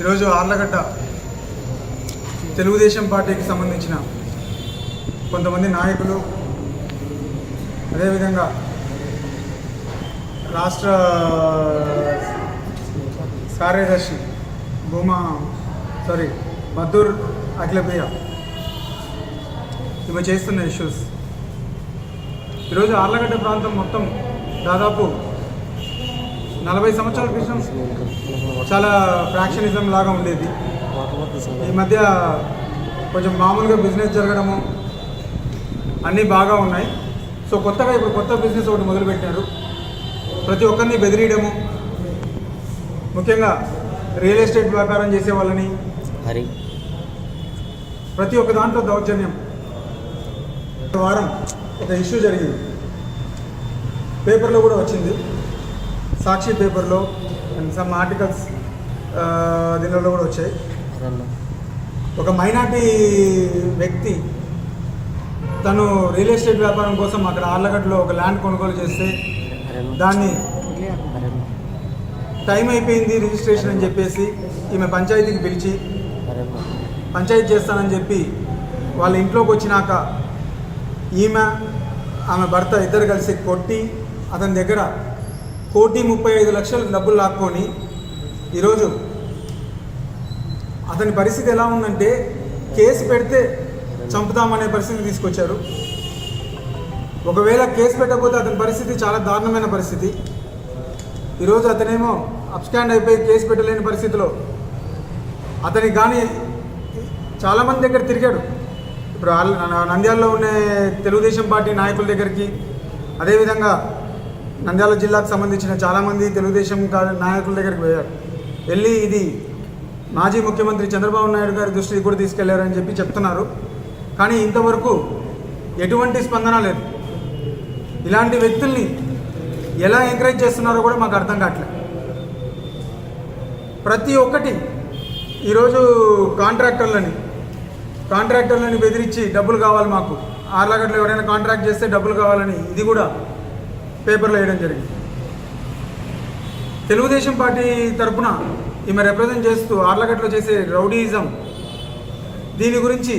ఈరోజు ఆర్లగడ్డ తెలుగుదేశం పార్టీకి సంబంధించిన కొంతమంది నాయకులు అదేవిధంగా రాష్ట్ర కార్యదర్శి భూమా సారీ మద్దూర్ అఖిలప్రియ ఇవి చేస్తున్న ఇష్యూస్ ఈరోజు ఆర్లగడ్డ ప్రాంతం మొత్తం దాదాపు నలభై సంవత్సరాల క్రితం చాలా ఫ్రాక్షనిజం లాగా ఉండేది. ఈ మధ్య కొంచెం మామూలుగా బిజినెస్ జరగడము అన్నీ బాగా ఉన్నాయి. సో కొత్తగా ఇప్పుడు కొత్త బిజినెస్ ఒకటి మొదలుపెట్టారు. ప్రతి ఒక్కరిని బెదిరియడము ముఖ్యంగా రియల్ ఎస్టేట్ వ్యాపారం చేసే వాళ్ళని హరి. ప్రతి ఒక్క దాంట్లో దౌర్జన్యం. వారం ఒక ఇష్యూ జరిగింది. పేపర్లో కూడా వచ్చింది. సాక్షి పేపర్లో అండ్ సమ్ ఆర్టికల్స్ దీనిలో కూడా వచ్చాయి. ఒక మైనార్టీ వ్యక్తి తను రియల్ ఎస్టేట్ వ్యాపారం కోసం అక్కడ ఆర్లగడ్డలో ఒక ల్యాండ్ కొనుగోలు చేస్తే దాన్ని టైం అయిపోయింది రిజిస్ట్రేషన్ అని చెప్పేసి ఈమె పంచాయతీకి పిలిచి పంచాయతీ చేస్తానని చెప్పి వాళ్ళ ఇంట్లోకి వచ్చినాక ఈమె ఆమె భర్త ఇద్దరు కలిసి కొట్టి అతని దగ్గర కోటి ముప్పై ఐదు లక్షలు డబ్బులు లాక్కొని ఈరోజు అతని పరిస్థితి ఎలా ఉందంటే కేసు పెడితే చంపుతామనే పరిస్థితి తీసుకొచ్చారు. ఒకవేళ కేసు పెట్టకపోతే అతని పరిస్థితి చాలా దారుణమైన పరిస్థితి. ఈరోజు అతనేమో అప్స్టాండ్ అయిపోయి కేసు పెట్టలేని పరిస్థితిలో అతని కానీ చాలామంది దగ్గర తిరిగాడు. ఇప్పుడు నంద్యాలలో ఉండే తెలుగుదేశం పార్టీ నాయకుల దగ్గరికి అదేవిధంగా నంద్యాల జిల్లాకు సంబంధించిన చాలామంది తెలుగుదేశం నాయకుల దగ్గరికి పోయారు. వెళ్ళి ఇది మాజీ ముఖ్యమంత్రి చంద్రబాబు నాయుడు గారి దృష్టికి కూడా తీసుకెళ్ళారని చెప్పి చెప్తున్నారు. కానీ ఇంతవరకు ఎటువంటి స్పందన లేదు. ఇలాంటి వ్యక్తుల్ని ఎలా ఎంకరేజ్ చేస్తున్నారో కూడా మాకు అర్థం కావట్లేదు. ప్రతి ఒక్కటి ఈరోజు కాంట్రాక్టర్లని కాంట్రాక్టర్లని బెదిరించి డబ్బులు కావాలి మాకు. ఆర్లగడ్డలు ఎవరైనా కాంట్రాక్ట్ చేస్తే డబ్బులు కావాలని ఇది కూడా పేపర్లో వేయడం జరిగింది. తెలుగుదేశం పార్టీ తరఫున ఈమె రిప్రజెంట్ చేస్తూ ఆర్లగడ్డలో చేసే రౌడీయిజం దీని గురించి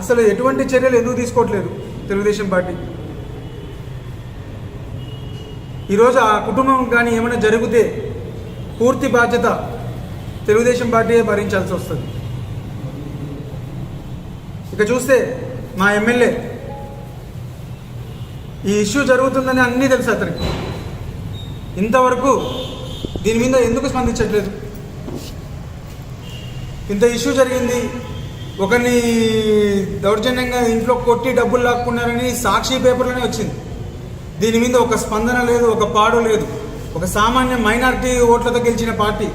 అసలు ఎటువంటి చర్యలు ఎందుకు తీసుకోవట్లేదు తెలుగుదేశం పార్టీ? ఈరోజు ఆ కుటుంబం కానీ ఏమైనా జరిగితే పూర్తి బాధ్యత తెలుగుదేశం పార్టీయే భరించాల్సి వస్తుంది. ఇక చూస్తే మా ఎమ్మెల్యే ఈ ఇష్యూ జరుగుతుందని అన్నీ తెలుసు అతనికి. ఇంతవరకు దీని మీద ఎందుకు స్పందించట్లేదు? ఇంత ఇష్యూ జరిగింది ఒకరిని దౌర్జన్యంగా ఇంట్లో కొట్టి డబ్బులు లాక్కున్నారని సాక్షి పేపర్లోనే వచ్చింది. దీని మీద ఒక స్పందన లేదు ఒక పాడు లేదు. ఒక సామాన్య మైనార్టీ ఓట్లతో గెలిచిన పార్టీ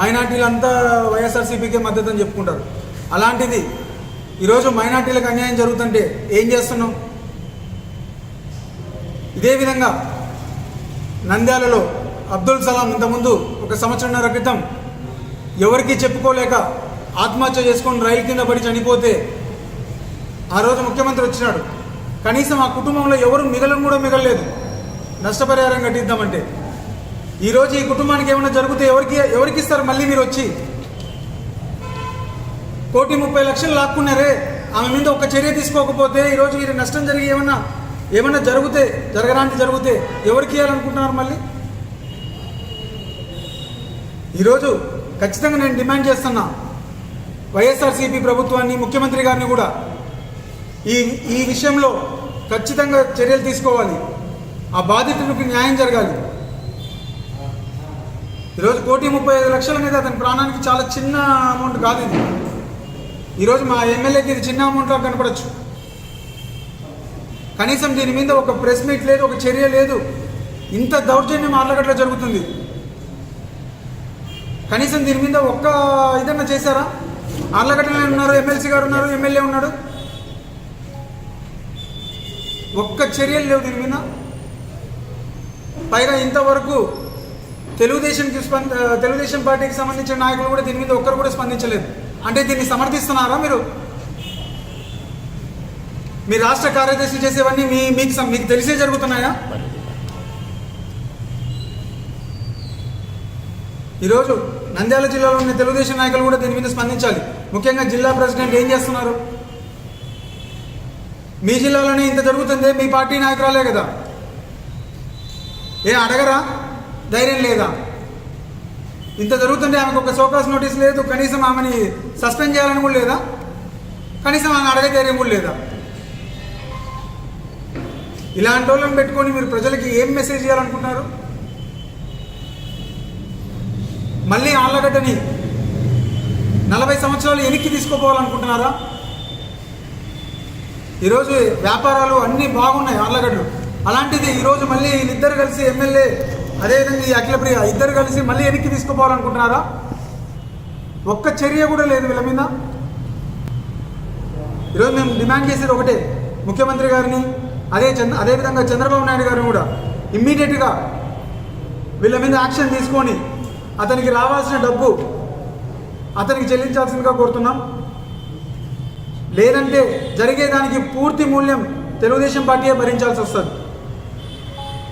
మైనార్టీలంతా వైఎస్ఆర్సీపీకే మద్దతు అని చెప్పుకుంటారు. అలాంటిది ఈరోజు మైనార్టీలకు అన్యాయం జరుగుతుంటే ఏం చేస్తున్నాం? ఇదే విధంగా నంద్యాలలో అబ్దుల్ సలాం ఇంతకుముందు ఒక సంవత్సరంన్నర క్రితం ఎవరికీ చెప్పుకోలేక ఆత్మహత్య చేసుకొని రైలు కింద పడి చనిపోతే ఆ రోజు ముఖ్యమంత్రి వచ్చినాడు. కనీసం ఆ కుటుంబంలో ఎవరు మిగలను కూడా మిగలలేదు. నష్టపరిహారం కట్టిద్దామంటే. ఈరోజు ఈ కుటుంబానికి ఏమైనా జరిగితే ఎవరికి ఎవరికి ఇస్తారు మళ్ళీ మీరు వచ్చి? కోటి ముప్పై లక్షలు లాక్కున్నారే. ఆమె మీద ఒక చర్య తీసుకోకపోతే ఈరోజు మీరు నష్టం జరిగి ఏమన్నా ఏమన్నా జరిగితే జరగడానికి జరిగితే ఎవరికి ఇవ్వాలనుకుంటున్నారు మళ్ళీ? ఈరోజు ఖచ్చితంగా నేను డిమాండ్ చేస్తున్నా వైఎస్ఆర్సీపీ ప్రభుత్వాన్ని ముఖ్యమంత్రి గారిని కూడా. ఈ ఈ విషయంలో ఖచ్చితంగా చర్యలు తీసుకోవాలి. ఆ బాధితులకు న్యాయం జరగాలి. ఈరోజు కోటి ముప్పై ఐదు లక్షలు అనేది అతని ప్రాణానికి చాలా చిన్న అమౌంట్ కాదు ఇది. ఈరోజు మా ఎమ్మెల్యేకి ఇది చిన్న అమౌంట్లో కనపడచ్చు. కనీసం దీని మీద ఒక ప్రెస్ మీట్ లేదు ఒక చర్య లేదు. ఇంత దౌర్జన్యం ఆర్లగడ్డలో జరుగుతుంది. కనీసం దీని మీద ఒక్క ఇదన్నా చేశారా? ఆర్లగడ్డలో ఉన్నారు ఎమ్మెల్సీ గారు ఉన్నారు ఎమ్మెల్యే ఉన్నాడు. ఒక్క చర్యలు లేవు దీని మీద. పైగా ఇంతవరకు తెలుగుదేశంకి స్పంద తెలుగుదేశం పార్టీకి సంబంధించిన నాయకులు కూడా దీని మీద ఒక్కరు కూడా స్పందించలేదు. అంటే దీన్ని సమర్థిస్తున్నారా మీరు? మీ రాష్ట్ర కార్యదర్శి చేసేవన్నీ మీ మీకు మీకు తెలిసే జరుగుతున్నాయా? ఈరోజు నంద్యాల జిల్లాలో ఉన్న తెలుగుదేశం నాయకులు కూడా దీని మీద స్పందించాలి. ముఖ్యంగా జిల్లా ప్రెసిడెంట్ ఏం చేస్తున్నారు? మీ జిల్లాలోనే ఇంత జరుగుతుంది మీ పార్టీ నాయకురాలే కదా. ఏ అడగరా? ధైర్యం లేదా? ఇంత జరుగుతుంటే ఆమెకు ఒక సోకాస్ నోటీస్ లేదు కనీసం ఆమెని సస్పెండ్ చేయాలని కూడా లేదా? కనీసం ఆమె అడగ ధైర్యం కూడా లేదా? ఇలాంటి వాళ్ళని పెట్టుకొని మీరు ప్రజలకి ఏం మెసేజ్ చేయాలనుకుంటున్నారు? మళ్ళీ ఆళ్ళగడ్డని నలభై సంవత్సరాలు వెనక్కి తీసుకుపోవాలనుకుంటున్నారా? ఈరోజు వ్యాపారాలు అన్నీ బాగున్నాయి ఆళ్ళగడ్డలు. అలాంటిది ఈరోజు మళ్ళీ వీళ్ళిద్దరు కలిసి ఎమ్మెల్యే అదేవిధంగా ఈ అఖిలప్రియ ఇద్దరు కలిసి మళ్ళీ వెనక్కి తీసుకుపోవాలనుకుంటున్నారా? ఒక్క చర్య కూడా లేదు వీళ్ళ మీద. ఈరోజు మేము డిమాండ్ చేసేది ఒకటే ముఖ్యమంత్రి గారిని అదే చంద్ర అదేవిధంగా చంద్రబాబు నాయుడు గారు కూడా ఇమ్మీడియట్గా వీళ్ళ మీద యాక్షన్ తీసుకొని అతనికి రావాల్సిన డబ్బు అతనికి చెల్లించాల్సిందిగా కోరుతున్నాం. లేదంటే జరిగేదానికి పూర్తి మూల్యం తెలుగుదేశం పార్టీయే భరించాల్సి వస్తుంది.